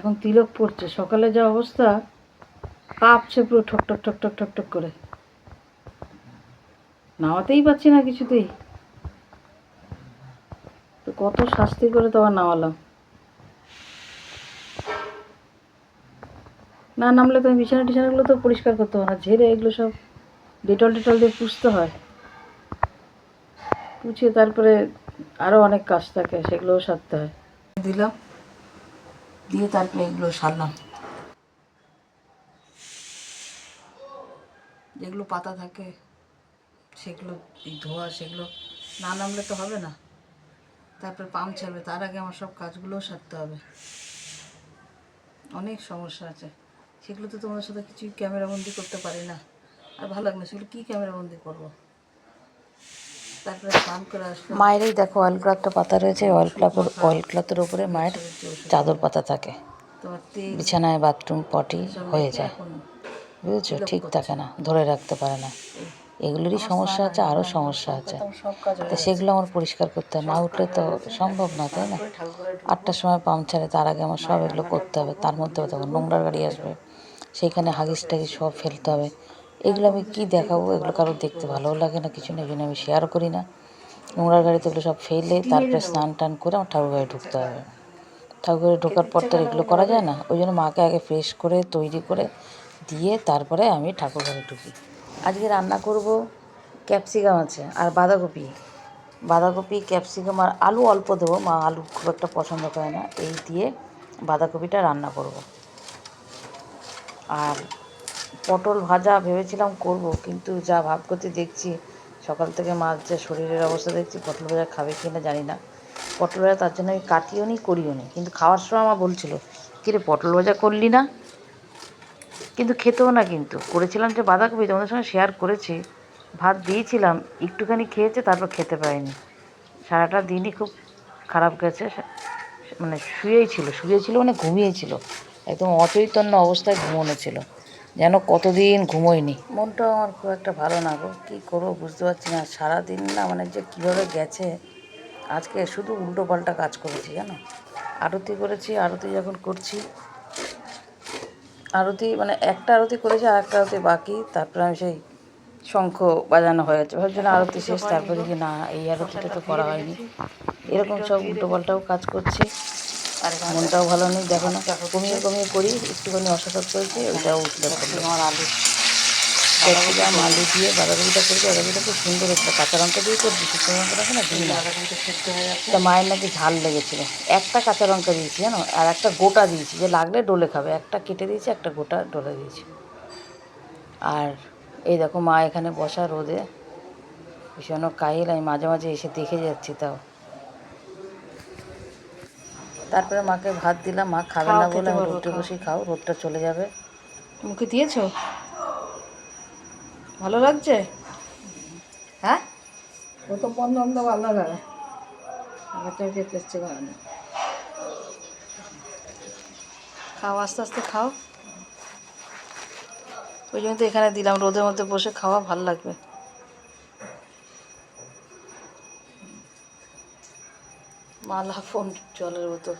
এখন তিলক পড়ছে, সকালে যা অবস্থা, কাঁপছে পুরো ঠক ঠক ঠক ঠক ঠক ঠক করে। নামাতেই পারছি না কিছুতেই। তো কত শাস্তি করে তোমার নামালাম। না নামলে তো বিছানা টিছানাগুলো তো পরিষ্কার করতে হবে না, ঝেড়ে এগুলো সব ডেটল টেটল দিয়ে পুষতে হয়। পুছিয়ে তারপরে আরও অনেক কাজ থাকে, সেগুলোও সারতে হয়। দিলাম। দিয়ে তারপরে এগুলো সারলাম। যেগুলো পাতা থাকে, সেগুলো ধোয়া, সেগুলো না নামলে তো হবে না। তারপরে পাম্প ছাড়বে, তার আগে আমার সব কাজগুলোও সারতে হবে। অনেক সমস্যা আছে। সেগুলো তো তোমার সাথে কিছুই ক্যামেরাবন্দি করতে পারি না। আর ভালো লাগে না, সেগুলো কী ক্যামেরাবন্দি করব? আসলে মায়েরই দেখো অয়েল ক্লথটা পাতা রয়েছে অয়েল ক্লথের অয়েল ক্লথের উপরে মায়ের চাদর পাতা থাকে। বিছানায় বাথরুম পটি হয়ে যায়। বুঝেছ? ঠিক থাকে না ধরে রাখতে পারে না। এগুলোরই সমস্যা আছে আরও সমস্যা আছে। তো সেগুলো আমার পরিষ্কার করতে হয়। না উঠলে তো সম্ভব না তাই না? আটটার সময় পাম্প ছাড়ে তার আগে আমার সব এগুলো করতে হবে। তার মধ্যে তখন নোংরার গাড়ি আসবে। সেইখানে হাগিস টাগিস সব ফেলতে হবে। এগুলো আমি কি দেখাবো? এগুলো কারোর দেখতে ভালোও লাগে না, কিছু না জন্য আমি শেয়ার করি না। নোংরার গাড়িতে এগুলো সব ফেলে তারপরে স্নান টান করে আমার ঠাকুর ঘরে ঢুকতে হবে। ঠাকুর ঘরে ঢোকার পর তো এগুলো করা যায় না। ওই জন্য মাকে আগে ফ্রেশ করে, তৈরি করে দিয়ে তারপরে আমি ঠাকুর ঘরে ঢুকি। আজকে রান্না করব ক্যাপসিকাম আছে আর বাঁধাকপি। বাঁধাকপি, ক্যাপসিকাম আর আলু অল্প দেবো। মা আলু খুব একটা পছন্দ করে না। এই দিয়ে বাঁধাকপিটা রান্না করব। আর পটল ভাজা ভেবেছিলাম করব, কিন্তু যা ভাব করতে দেখছি, সকাল থেকে মাছ যা শরীরের অবস্থা দেখছি, পটল ভাজা খাবে কি না জানি না। পটল ভাজা তার জন্য আমি কাটিও নি, করিও নি, কিন্তু খাওয়ার সময় আমার বলছিল, কিরে, পটল ভাজা করলি না? কিন্তু খেতেও না কিন্তু। করেছিলাম যে বাঁধাকপি, তোমাদের সঙ্গে শেয়ার করেছি। ভাত দিয়েছিলাম, একটুখানি খেয়েছে, তারপর খেতে পারেনি। সারাটা দিনই খুব খারাপ গেছে মানে শুয়েই ছিল, শুয়েছিল মানে ঘুমিয়েছিল। একদম অচৈতন্য অবস্থায় ঘুমোনো ছিল। যেন কতদিন ঘুমোয়নি। মনটা আমার খুব একটা ভালো না গো। কী করব বুঝতে পারছি না। সারাদিন না মানে যে কীভাবে গেছে, আজকে শুধু উল্টো পাল্টা কাজ করেছি জানো? আরতি করেছি, আরতি যখন করছি, আরতি মানে একটা আরতি করেছি আর একটা আরতি বাকি। তারপরে আমি সেই শঙ্খ বাজানো হয়ে যাচ্ছে। ভাবছি না আরতি শেষ, তারপরে কি না, এই আরতিটা তো করা হয়নি। এরকম সব উল্টো পাল্টাও কাজ করছি। আর মনটাও ভালো নেই দেখো না। কমিয়ে কমিয়ে করি একটুখানি অসতর্ক করেছি ওইটাও উঠলে আমার আলু। ক্যাপসিকাম আলু দিয়ে বাঁধাকপিটা করেছি বাঁধাকপিটা খুব সুন্দর হচ্ছে কাঁচা লঙ্কা দিয়ে করছি শুকনো লঙ্কা রাখে না দিই না তা মায়ের নাকি ঝাল লেগেছিলো। একটা কাঁচা লঙ্কা দিয়েছি জানো আর একটা গোটা দিয়েছি যে লাগলে ডলে খাবে। একটা কেটে দিয়েছি একটা গোটা ডলে দিয়েছি। আর এই দেখো মা এখানে বসা রোদে ভীষণ কাহিল আমি মাঝে মাঝে এসে দেখে যাচ্ছি তাও। তারপরে মাকে ভাত দিলাম মা খাবে না বলে আমি রোদে বসে খাও। রোদটা চলে যাবে। মুখে দিয়েছ? ভালো লাগছে? হ্যাঁ? ও তো বন্ধ বন্ধ ভালো লাগে আমারটা খেতে ইচ্ছে করে না। খাও আস্তে আস্তে খাও। ওই জন্য তো এখানে দিলাম রোদের মধ্যে বসে খাওয়া ভালো লাগবে। মালা ফোন জলের বোতল।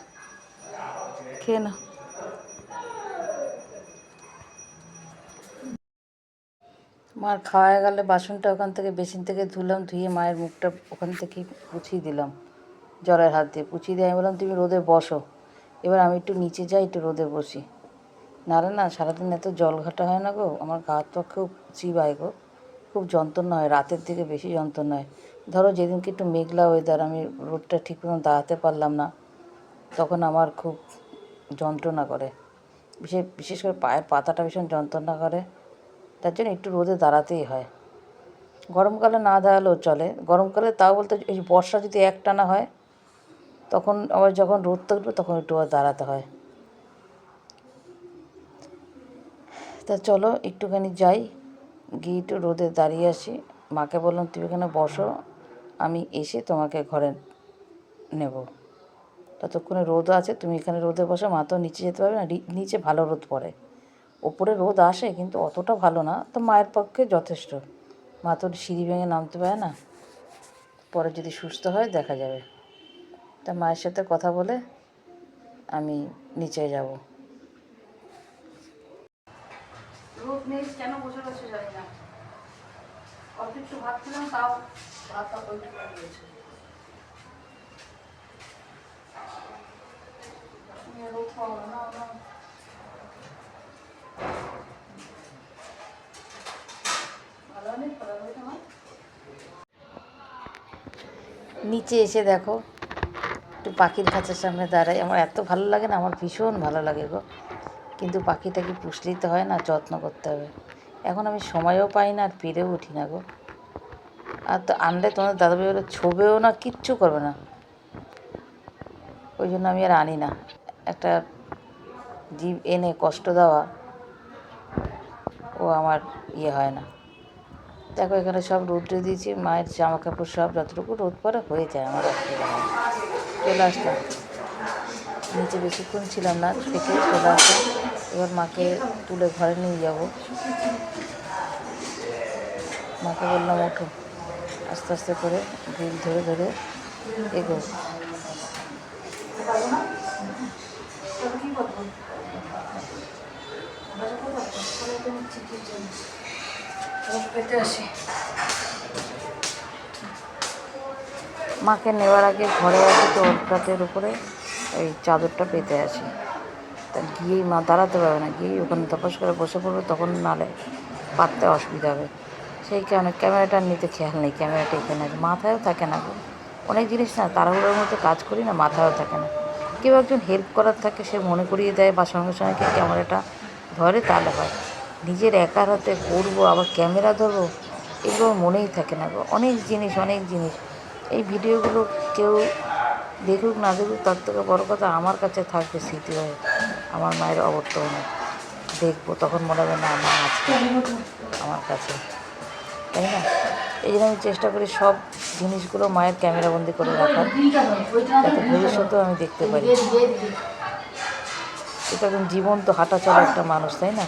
খেয়ে না মার খাওয়া গেলে বাসনটা ওখান থেকে বেসিন থেকে ধুলাম, ধুয়ে মায়ের মুখটা ওখান থেকে পুছিয়ে দিলাম, জলের হাত দিয়ে। পুছিয়ে দিয়ে আমি বললাম, তুমি রোদে বসো। এবার আমি একটু নিচে যাই, একটু রোদে বসি। নাহলে না, সারাদিন এত জল ঘাটা হয় না গো। আমার গা হাত পা খুব চিবায় গো। খুব যন্ত্রণা হয়, রাতের দিকে বেশি যন্ত্রণা হয়। ধরো যেদিনকে একটু মেঘলা ওয়েদার আমি রোদটা ঠিক মতন দাঁড়াতে পারলাম না, তখন আমার খুব যন্ত্রণা করে। বিশেষ বিশেষ করে পায়ের পাতাটা ভীষণ যন্ত্রণা করে, তার জন্য একটু রোদে দাঁড়াতেই হয়। গরমকালে না দাঁড়ালেও চলে। গরমকালে তাও বলতে এই বর্ষা যদি একটানা হয়, তখন আবার যখন রোদ থাকবে, তখন একটু আবার দাঁড়াতে হয়। তা চলো, একটুখানি যাই, গিয়ে একটু রোদে দাঁড়িয়ে আসি। মাকে বললাম, তুমি এখানে বসো। আমি এসে তোমাকে ঘরে নেব। ততক্ষণে রোদ আছে, তুমি এখানে রোদে বসে মাথাও নিচে যেতে পারবে না নিচে ভালো রোদ পড়ে। ওপরে রোদ আসে কিন্তু অতটা ভালো না, তো মায়ের পক্ষে যথেষ্ট। মা তো সিঁড়ি ভেঙে নামতে পারে না, পরে যদি সুস্থ হয় দেখা যাবে। তা মায়ের সাথে কথা বলে আমি নিচে যাব। রোদ নেই, কেন বসে বসে জানি না। অল্প ভাবছিলাম, তাও নিচে এসে দেখো, একটু পাখির খাঁচার সামনে দাঁড়াই। আমার এত ভালো লাগে না, আমার ভীষণ ভালো লাগে গো। কিন্তু পাখিটাকে পুষলেই তো হয় না, যত্ন করতে হবে। এখন আমি সময়ও পাই না আর পেরেও উঠি না গো। আর তো আনলে তোমাদের দাদাভাই ওরা ছবেও না, কিচ্ছু করবে না। ওই জন্য আমি আর আনি না। একটা জীব এনে কষ্ট দেওয়া, ও আমার ইয়ে হয় না। দেখো, এখানে সব রোদ্রে দিয়েছি, মায়ের জামা কাপড় সব যতটুকু রোদ পরে হয়ে যায়, আমার চলে আসলাম। নিচে বেশিক্ষণ ছিলাম না, থেকে চলে আসলাম। এবার মাকে তুলে ঘরে নিয়ে যাব। মাকে বললাম, ওঠো। আস্তে আস্তে করে গ্রিল ধরে ধরে এগো। মাকে নেওয়ার আগে ঘরে আসি তো ওটাতের উপরে ওই চাদরটা পেতে আসি। তা গিয়েই মা দাঁড়াতে পারবে না, গিয়েই ওখানে তপস করে বসে পড়বে, তখন নালে পাততে অসুবিধা হবে। সেই কারণে ক্যামেরাটা নিতে খেয়াল নেই, ক্যামেরাটা এখানে আছে। মাথায়ও থাকে না অনেক জিনিস না, তাড়াহুড়োর মধ্যে কাজ করি না, মাথায়ও থাকে না। কেউ একজন হেল্প করার থাকে, সে মনে করিয়ে দেয় বা সঙ্গে সঙ্গে কেউ ক্যামেরাটা ধরে, তাহলে হয়। নিজের একার হাতে করব, আবার ক্যামেরা ধরবো, এগুলো মনেই থাকে না অনেক জিনিস অনেক জিনিস। এই ভিডিওগুলো কেউ দেখুক, না দেখুক, তার থেকে বড় কথা আমার কাছে থাকবে স্মৃতি হয়ে। আমার মায়ের অবর্তমানে। দেখব, তখন মনে হবে না, মা আছে আমার কাছে। তাই না? এই জন্য আমি চেষ্টা করি সব জিনিসগুলো মায়ের ক্যামেরাবন্দি করে রাখার, যাতে ভবিষ্যতেও আমি দেখতে পারি। এটা একদম জীবন্ত, হাঁটা চলা একটা মানুষ, তাই না?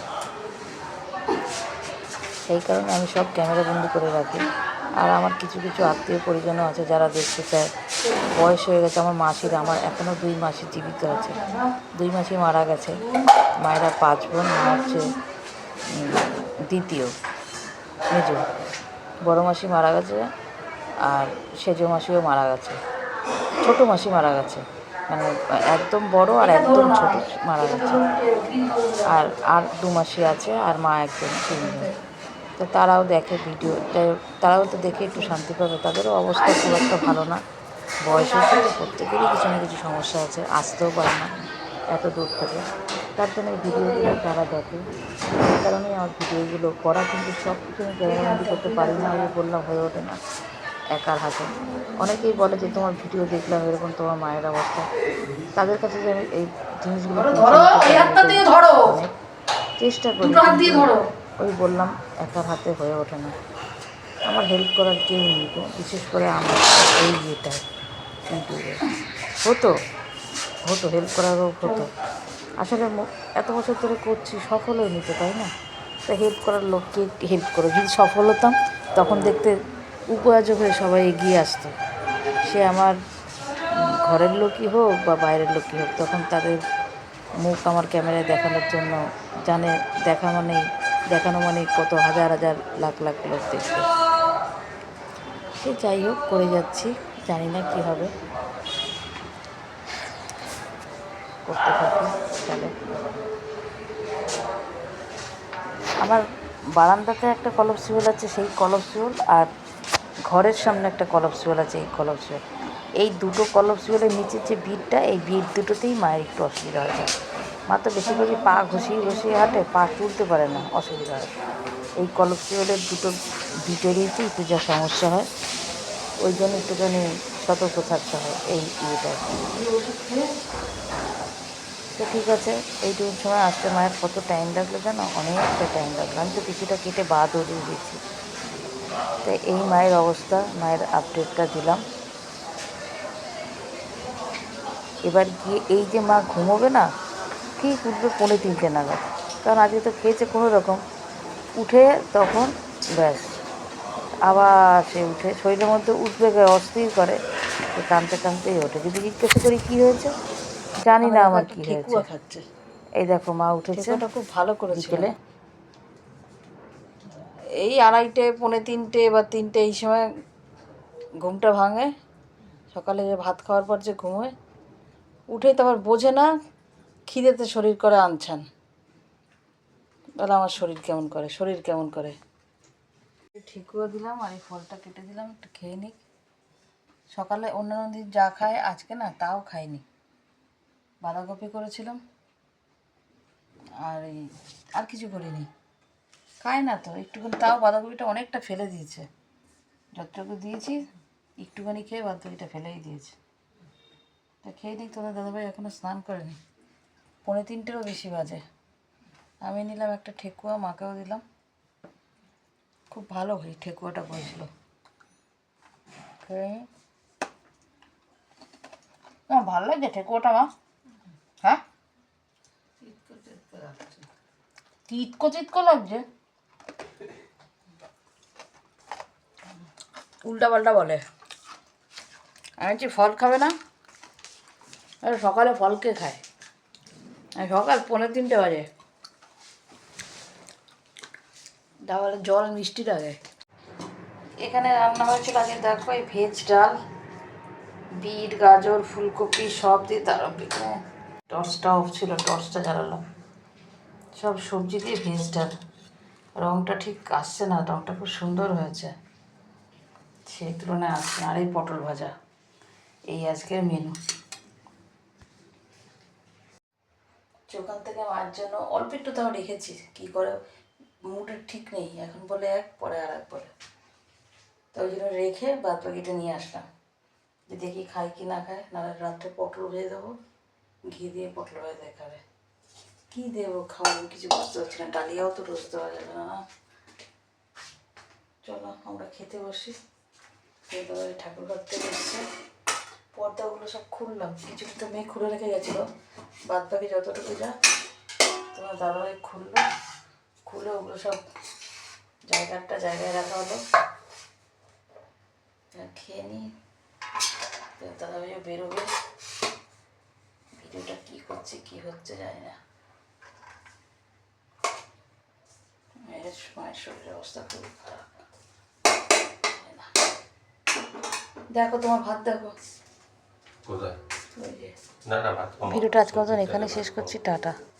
সেই কারণে আমি সব ক্যামেরাবন্দি করে রাখি। আর আমার কিছু কিছু আত্মীয় পরিজনও আছে যারা দেখতে চায়। বয়স হয়ে গেছে আমার মাসির, আমার এখনও দুই মাসি জীবিত আছে। দুই মাসি মারা গেছে। মায়েরা পাঁচ বোন, মা হচ্ছে দ্বিতীয়। মেজ বড় মাসি মারা গেছে আর সেজ মাসিও মারা গেছে। ছোট মাসি মারা গেছে। মানে একদম বড় আর একদম ছোট মারা গেছে। আর আর দু মাসি আছে আর মা একজন তিনজন তো তারাও দেখে ভিডিও তারাও তো দেখে একটু শান্তি পাবে। তাদেরও অবস্থা খুব একটা ভালো না। বয়স হয়েছে তো প্রত্যেকেরই কিছু না কিছু সমস্যা আছে। আসতেও পারে না। এত দূর থেকে। তার জন্য এই ভিডিওগুলো তারা দেখে সেই কারণেই আমার ভিডিওগুলো করা কিন্তু সব কিছু আমি ক্যামেরাবন্দি করতে পারি না আমি বললাম হয়ে ওঠে না। একার হাতে। অনেকেই বলে যে তোমার ভিডিও দেখলাম এরকম তোমার মায়ের অবস্থা। তাদের কাছে যে আমি এই জিনিসগুলো চেষ্টা করি। কিন্তু ওই বললাম একার হাতে হয়ে ওঠে না। আমার হেল্প করার কেউ নেই বিশেষ করে আমার এই ইয়েটা ইউটিউবে। হতো? হতো হেল্প করারও হতো। আসলে এত বছর ধরে করছি সফল হয়ে নিত তাই না? তা হেল্প করার লোককে হেল্প করো। যদি সফল হতাম তখন দেখতে উপয়াজক হয়ে সবাই এগিয়ে আসতো। সে আমার ঘরের লোকই হোক বা বাইরের লোকই হোক, তখন তাদের মুখ আমার ক্যামেরায় দেখানোর জন্য জানে, দেখা মানেই, দেখানো মানে কত হাজার হাজার, লাখ লাখ লোক দেখবে। সে যাই হোক, করে যাচ্ছি, জানি না কী হবে। করতে থাকি চলে আমার বারান্দাতে একটা কলপ শিউল আছে, সেই কলপ শিউল আর ঘরের সামনে একটা কলপ শিউল আছে, এই কলপ শিউল এই দুটো কলপ শিউলের নিচের যে ভিড়টা, এই ভিড় দুটোতেই মায়ের একটু অসুবিধা হয়ে যায়। মা তো বেশিরভাগই পা ঘষিয়ে ঘষিয়ে হাঁটে, পা তুলতে পারে না, অসুবিধা হয়। এই কলপ শিউলের দুটো ভিটেরইতে একটু যা সমস্যা হয়, ওই জন্য একটুখানি সতর্ক থাকতে হয়, এই ইয়েটা তো ঠিক আছে এইটুকু সময় আসতে মায়ের কত টাইম লাগল জানো? অনেকটা টাইম লাগল। আমি তো কিছুটা কেটে বাদও দিয়ে দিয়েছি। তো এই মায়ের অবস্থা, মায়ের আপডেটটা দিলাম। এবার গিয়ে এই যে মা ঘুমোবে না, ঠিক উঠবে পৌনে তিনটে নাগাদ। কারণ আজকে তো খেয়েছে কোনো রকম। উঠে তখন ব্যাস, আবার সে উঠে, শরীরের মধ্যে উঠবে, গে অস্থির করে কাঁদতে কাঁদতেই ওঠে। যদি জিজ্ঞাসা করি, কী হয়েছে? জানি না আমার কী হয়েছে। ঠেকুয়া খাচ্ছে এই দেখো মা উঠেছে। ঠেকুয়াটা খুব ভালো করেছিল। এই আড়াইটে পৌনে তিনটে বা তিনটে এই সময় ঘুমটা ভাঙে। সকালে যে ভাত খাওয়ার পর যে ঘুমোয় উঠে তো আবার বোঝে না খিদেতে শরীর করে আনছান। বলে আমার শরীর কেমন করে শরীর কেমন করে? ঠিকুয়া দিলাম আর এই ফলটা কেটে দিলাম একটু খেয়ে নিক। সকালে অন্যান্য দিন যা খায় আজকে না তাও খাইনি। বাঁধাকপি করেছিলাম। আর এই আর কিছু করিনি। খায় না তো, একটুখানি তাও বাঁধাকপিটা অনেকটা ফেলে দিয়েছে। যতটুকু দিয়েছি, একটুখানি খেয়ে বাঁধাকপিটা ফেলেই দিয়েছে। তা খেয়ে নিক তোদের দাদাভাই এখনও স্নান করেনি। পৌনে তিনটেরও বেশি বাজে। আমি নিলাম একটা ঠেকুয়া, মাকেও দিলাম। খুব ভালো হয় ঠেকুয়াটা করেছিল। ভালো লাগছে ঠেকুয়াটা, মা হ্যাঁ তিতকো তিতকো লাগছে? উল্টা পাল্টা বলে। আমি বলছি, ফল খাবে না? সকালে ফল কে খায়? সকাল পনেরো তিনটে বাজে। তাহলে জল মিষ্টি লাগে। এখানে রান্না হয়েছিল আজকে দেখো, এই ভেজ ডাল, বিট, গাজর, ফুলকপি, সব দিয়ে তার টর্চটা অফ ছিল, টর্চটা জ্বালালাম। সব সবজি দিয়ে ভেজ ডাল রঙটা ঠিক আসছে না রঙটা খুব সুন্দর হয়েছে। সেই তুলনায় আসছে। আর এই পটল ভাজা, এই আজকের মেনু ওখান থেকে মার জন্য অল্প একটু তাও রেখেছি। কী করে? মুডের ঠিক নেই। এখন বলে এক, পরে আর এক বলে। তো ওই জন্য রেখে বাদ বাকিটা নিয়ে আসলাম। যে দেখি খাই কি না খায়, নাহলে রাত্রে পটল ভেজে দেবো। ঘি দিয়ে পটল ভেজে দেখাবে। কী দেবো খাওয়াবো কিছু বুঝতে পারছি না, ডালিয়াও তো রোজ দেওয়া যাবে না। চলো, আমরা খেতে বসি। খেয়ে ঠাকুর থেকে এসছে। পর্দাগুলো সব খুললাম। কিছু কিছু মেয়ে খুলে রেখে গেছিল। বাদ বাকি যতটুকু যা, তোমার দাদাভাই খুললো। খুলে ওগুলো সব জায়গাটা জায়গায় রাখা হলো। খেয়ে নিই দাদাভাইও বেরোবে। ভিডিওটা কী করছে, কী হচ্ছে জানি না। মেয়ের মায়ের শরীরের অবস্থা খুবই খারাপ দেখো তোমার ভাত দেখো। কোথায়? না না ভিডিওটা আজকের মতন এখানে শেষ করছি টাটা।